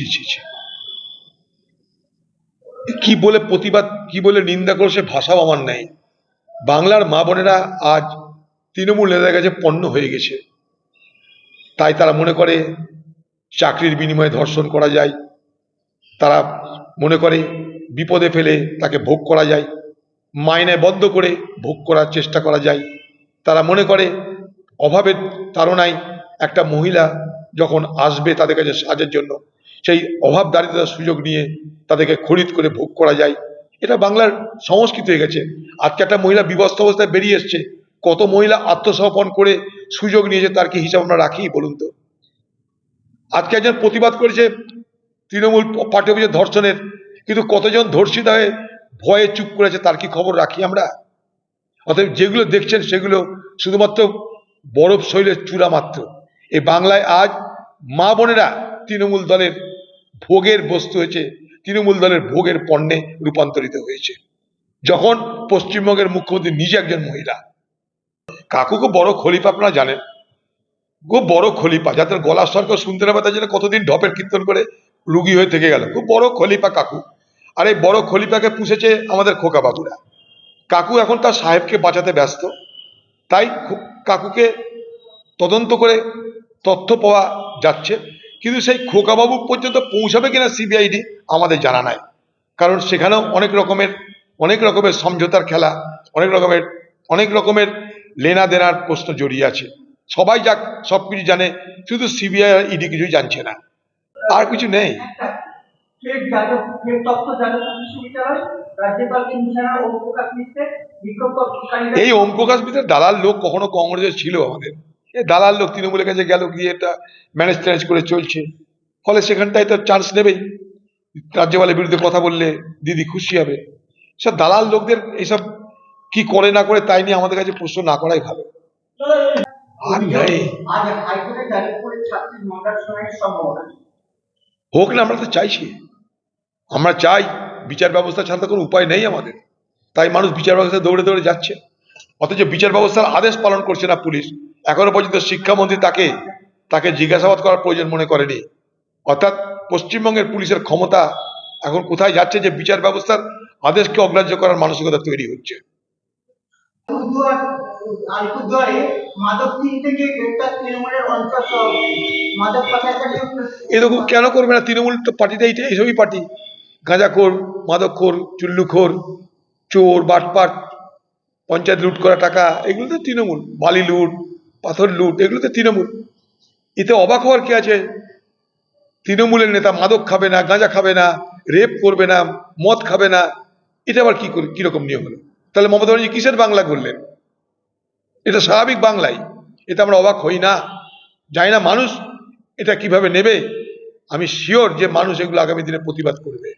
ছি ছি ছি। কি বলে প্রতিবাদ, কি বলে নিন্দা করো সে ভাষাও আমার নেই। বাংলার মা বোনেরা আজ তৃণমূল নেতাদের কাছে পণ্য হয়ে গেছে। তাই তারা মনে করে চাকরির বিনিময়ে ধর্ষণ করা যায়। তারা মনে করে বিপদে ফেলে তাকে ভোগ করা যায়। মাইনে বন্ধ করে ভোগ করার চেষ্টা করা যায়। তারা মনে করে অভাবের তাড়নায় একটা মহিলা যখন আসবে তাদের কাছে সাজের জন্য সেই অভাব দারিদ্রতার সুযোগ নিয়ে তাদেরকে খরিদ করে ভোগ করা যায়। এটা বাংলার সংস্কৃতি হয়ে গেছে। আজকে একটা মহিলা বিবস্ত অবস্থায় বেরিয়ে এসছে। কত মহিলা আত্মসমর্পণ করে সুযোগ নিয়েছে তার কি হিসাব আমরা রাখি, বলুন তো? আজকে একজন প্রতিবাদ করেছে তৃণমূল পার্টি অফিসের ধর্ষণের, কিন্তু কতজন ধর্ষিত হয়ে ভয়ে চুপ করেছে তার কি খবর রাখি আমরা? অতএব যেগুলো দেখছেন সেগুলো শুধুমাত্র বরফ শৈলের চূড়া মাত্র। এই বাংলায় আজ মা বোনেরা তৃণমূল দলের ভোগের বস্তু হয়েছে, তৃণমূল দলের ভোগের পণ্যে রূপান্তরিত হয়েছে। যখন পশ্চিমবঙ্গের মুখ্যমন্ত্রী নিজে একজন মহিলা, কাকু খুব বড় খলিফা, আপনারা জানেন। খুব বড় খলিফা, যাদের গলার স্বর কেউ শুনতে না তার জন্য কতদিন ঢপের কীর্তন করে রুগী হয়ে থেকে গেল। খুব বড় খলিফা কাকু। আর এই বড় খলিফাকে পুষেছে আমাদের খোকা বাবুরা কাকু এখন তার সাহেবকে বাঁচাতে ব্যস্ত। তাই কাকুকে তদন্ত করে তথ্য পাওয়া যাচ্ছে। কিন্তু সেই খোকাবাবু পর্যন্ত পৌঁছাবে কিনা সিবিআইডি আমাদের জানা নাই। কারণ সেখানেও অনেক রকমের অনেক রকমের সমঝোতার খেলা অনেক রকমের অনেক রকমের লেনা দেনার প্রশ্ন জড়িয়ে আছে। সবাই যাক সব কিছু জানে শুধু সিবিআই আর ইডি কিছুই জানছে না। আর কিছু নেই। এই ওম প্রকাশ মিত্রের দালাল লোক কখনো কংগ্রেসের ছিল আমাদের। এই দালাল লোক তৃণমূলের কাছে গেল গিয়ে এটা ম্যানেজ ট্যানেজ করে চলছে। ফলে সেখানটায় তো চান্স নেবেই। রাজ্যপালের বিরুদ্ধে কথা বললে দিদি খুশি হবে। সব দালাল লোকদের এইসব কি করে না করে তাই নিয়ে আমাদের কাছে প্রশ্ন না করাই ভালো। হোক না আমরা তো চাইছি। আমরা চাই বিচার ব্যবস্থা ছাড়া তো কোনো উপায় নেই আমাদের। তাই মানুষ বিচার ব্যবস্থা দৌড়ে দৌড়ে যাচ্ছে। অথচ বিচার ব্যবস্থার আদেশ পালন করছে না পুলিশ। এখনও পর্যন্ত শিক্ষামন্ত্রী তাকে তাকে জিজ্ঞাসাবাদ করার প্রয়োজন মনে করেনি। অর্থাৎ পশ্চিমবঙ্গের পুলিশের ক্ষমতা এখন কোথায় যাচ্ছে যে বিচার ব্যবস্থার আদেশকে অগ্রাহ্য করার মানসিকতা তৈরি হচ্ছে। এরকম কেন করবে না? তৃণমূল তো পার্টিটা এইটা এইসবই পার্টি। গাঁজাখোর মাদকখোর চুল্লুখোর চোর বাটপাট পঞ্চায়েত লুট করা টাকা এগুলো তো তৃণমূল। বালি লুট পাথর লুট এগুলো তো তৃণমূল। এতে অবাক হওয়ার কি আছে? তৃণমূলের নেতা মাদক খাবে না, গাঁজা খাবে না, রেপ করবে না, মদ খাবে না। এটা আবার কি করে, কীরকম নিয়ম হলো? তাহলে মমতা ব্যানার্জি কিসের বাংলা করলেন এটা স্বাভাবিক বাংলাই। এটা আমরা অবাক হই না। জানি না মানুষ, এটা কীভাবে নেবে? আমি শিওর যে মানুষ এগুলো আগামী দিনে প্রতিবাদ করবে।